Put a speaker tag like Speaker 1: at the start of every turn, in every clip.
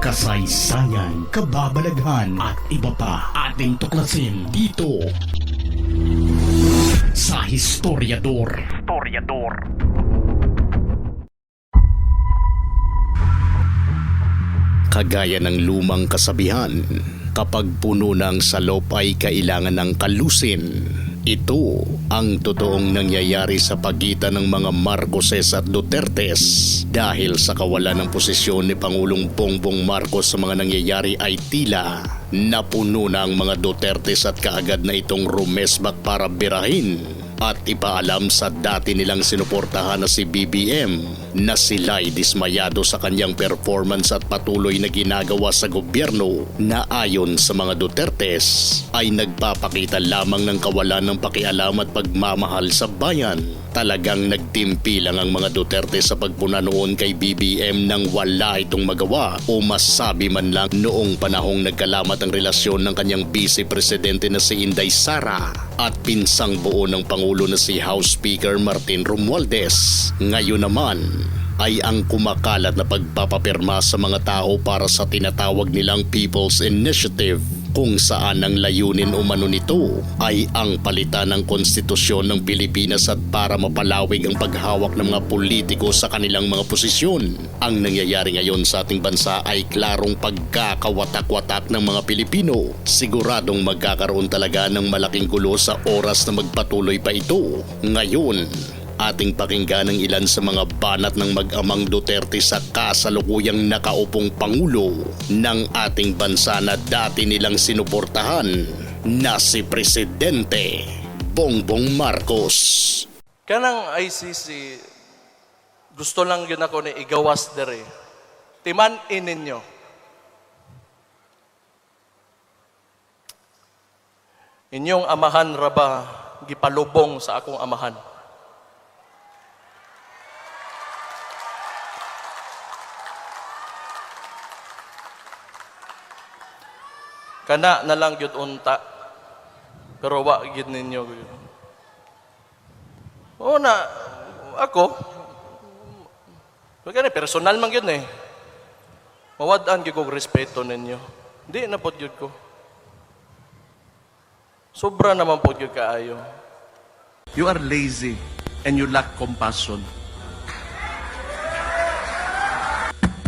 Speaker 1: kasaysayan, kababalaghan at iba pa ating tuklasin dito sa Historiador. Historiador. Kagaya ng lumang kasabihan, kapag puno ng salop ay kailangan ng kalusin. Ito ang totoong nangyayari sa pagitan ng mga Marcoses at Dutertes. Dahil sa kawalan ng posisyon ni Pangulong Bongbong Marcos sa mga nangyayari ay tila napuno na ang mga Dutertes at kaagad na itong rumesbak para birahin at ipaalam sa dati nilang sinuportahan na si BBM na sila'y dismayado sa kanyang performance at patuloy na ginagawa sa gobyerno na ayon sa mga Dutertes ay nagpapakita lamang ng kawalan ng pakialam at pagmamahal sa bayan. Talagang nagtimpi lang ang mga Duterte sa pagpuna noon kay BBM nang wala itong magawa o masabi man lang noong panahong nagkalamat ang relasyon ng kanyang vice presidente na si Inday Sara at pinsang buo ng Pangulo na si House Speaker Martin Romualdez. Ngayon naman, ay ang kumakalat na pagpapapirma sa mga tao para sa tinatawag nilang People's Initiative kung saan ang layunin umano nito ay ang palitan ng konstitusyon ng Pilipinas at para mapalawig ang paghawak ng mga politiko sa kanilang mga posisyon. Ang nangyayari ngayon sa ating bansa ay klarong pagkakawatak-watak ng mga Pilipino. Siguradong magkakaroon talaga ng malaking gulo sa oras na magpatuloy pa ito. Ngayon, ating pakinggan ang ilan sa mga banat ng mag-amang Duterte sa kasalukuyang nakaupong Pangulo ng ating bansa na dati nilang sinuportahan na si Presidente Bongbong Marcos.
Speaker 2: Kanang ICC, gusto lang yun ako ni igawas dere. Timan ninyo. Inyong amahan raba gipalubong sa akong amahan. Kana na lang gyud unta. Pero wa gyud ninyo gyud. Oo na, ako, Kaya personal man yun eh. Mawadaan gyud respeto ninyo. Di na pod gyud ko. Sobra naman pod gyud kaayo.
Speaker 3: You are lazy and you lack compassion.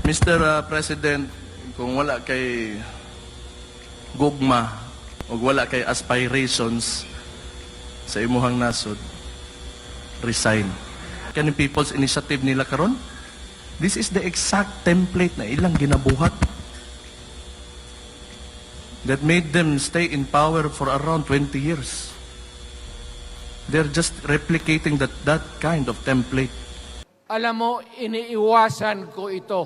Speaker 3: Mr. uh, President, kung wala kay gugma o wala kay aspirations sa imuhang nasod, resign. Kaning People's Initiative nila karon, this is the exact template na ilang ginabuhat that made them stay in power for around 20 years. They're just replicating that, that kind of template.
Speaker 4: Alam mo, iniiwasan ko ito.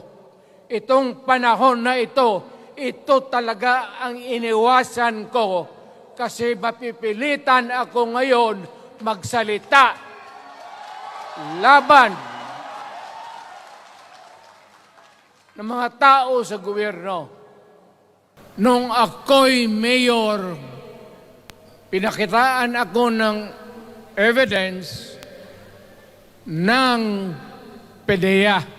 Speaker 4: Itong panahon na ito, ito talaga ang iniwasan ko kasi mapipilitan ako ngayon magsalita laban ng mga tao sa gobyerno. Nung ako'y mayor, pinakitaan ako ng evidence ng PDEA.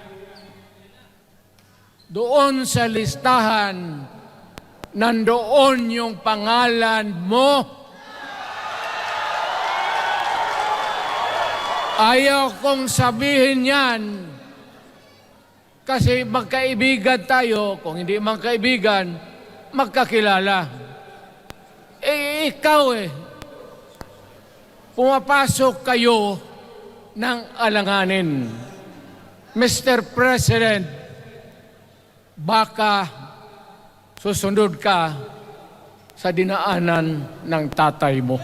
Speaker 4: Doon sa listahan, nandoon yung pangalan mo. Ayaw kong sabihin yan kasi magkaibigan tayo, kung hindi magkaibigan, magkakilala. Eh, ikaw eh, pumapasok kayo ng alanganin. Mr. President, baka susunod ka sa dinaanan ng tatay mo.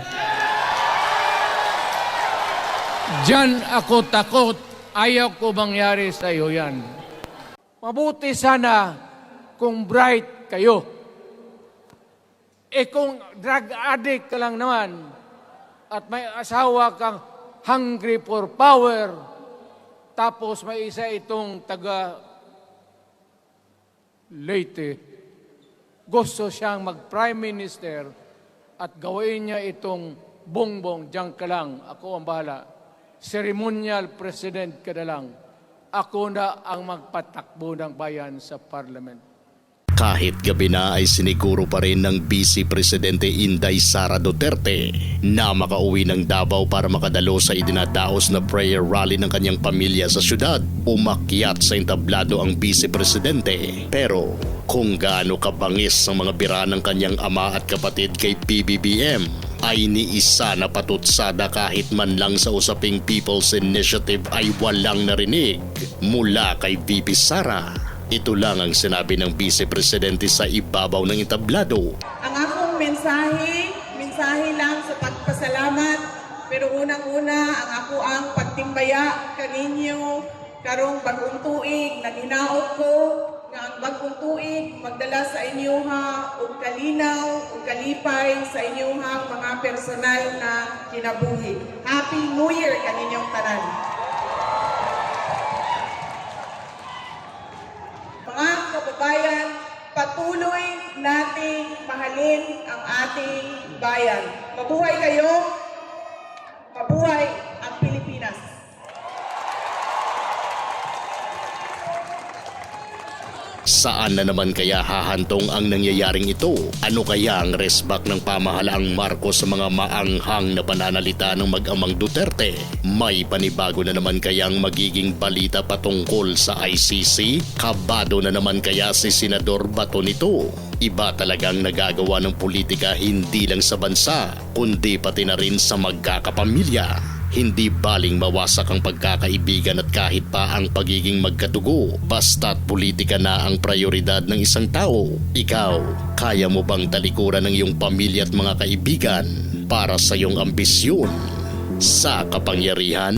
Speaker 4: Diyan ako takot. Ayaw ko mangyari sa iyo yan. Mabuti sana kung bright kayo. Eh kung drug addict ka lang naman at may asawa kang hungry for power, tapos may isa itong taga Leyte, gusto siyang mag-prime minister at gawin niya itong bongbong, diyan ka lang, ako ang bahala. Ceremonial president ka na lang. Ako na ang magpatakbo ng bayan sa parliament.
Speaker 1: Kahit gabi na ay siniguro pa rin ng Vice Presidente Inday Sara Duterte na makauwi ng Davao para makadalo sa idinadaos na prayer rally ng kanyang pamilya sa syudad. Umakyat sa entablado ang Vice Presidente. Pero kung gaano kabangis ang mga bira ng kanyang ama at kapatid kay PBBM ay ni isa na patutsada kahit man lang sa usaping People's Initiative ay walang narinig mula kay VP Sara. Ito lang ang sinabi ng Vice Presidente sa ibabaw ng entablado.
Speaker 5: Ang akong mensahe, mensahe lang sa pagpasalamat, pero unang-una ang ako ang pagtimbaya kaninyo karong bagong tuig, naginaot ko nga ang bagong tuig magdala sa inyo ha og kalinaw ug kalipay sa inyong ha mga personal na kinabuhi. Happy New Year kaninyong tanan. Mga kababayan, patuloy nating mahalin ang ating bayan. Mabuhay kayo, mabuhay
Speaker 1: Saan na naman kaya hahantong ang nangyayaring ito? Ano kaya ang resback ng pamahalaang Marcos sa mga maanghang na pananalita ng mag-amang Duterte? May panibago na naman kayang magiging balita patungkol sa ICC? Kabado na naman kaya si Senador Bato nito? Iba talagang nagagawa ng politika hindi lang sa bansa, kundi pati na rin sa magkakapamilya. Hindi baling mawasak ang pagkakaibigan at kahit pa ang pagiging magkatugo. Basta't politika na ang prioridad ng isang tao. Ikaw, kaya mo bang talikuran ng iyong pamilya at mga kaibigan para sa iyong ambisyon sa kapangyarihan?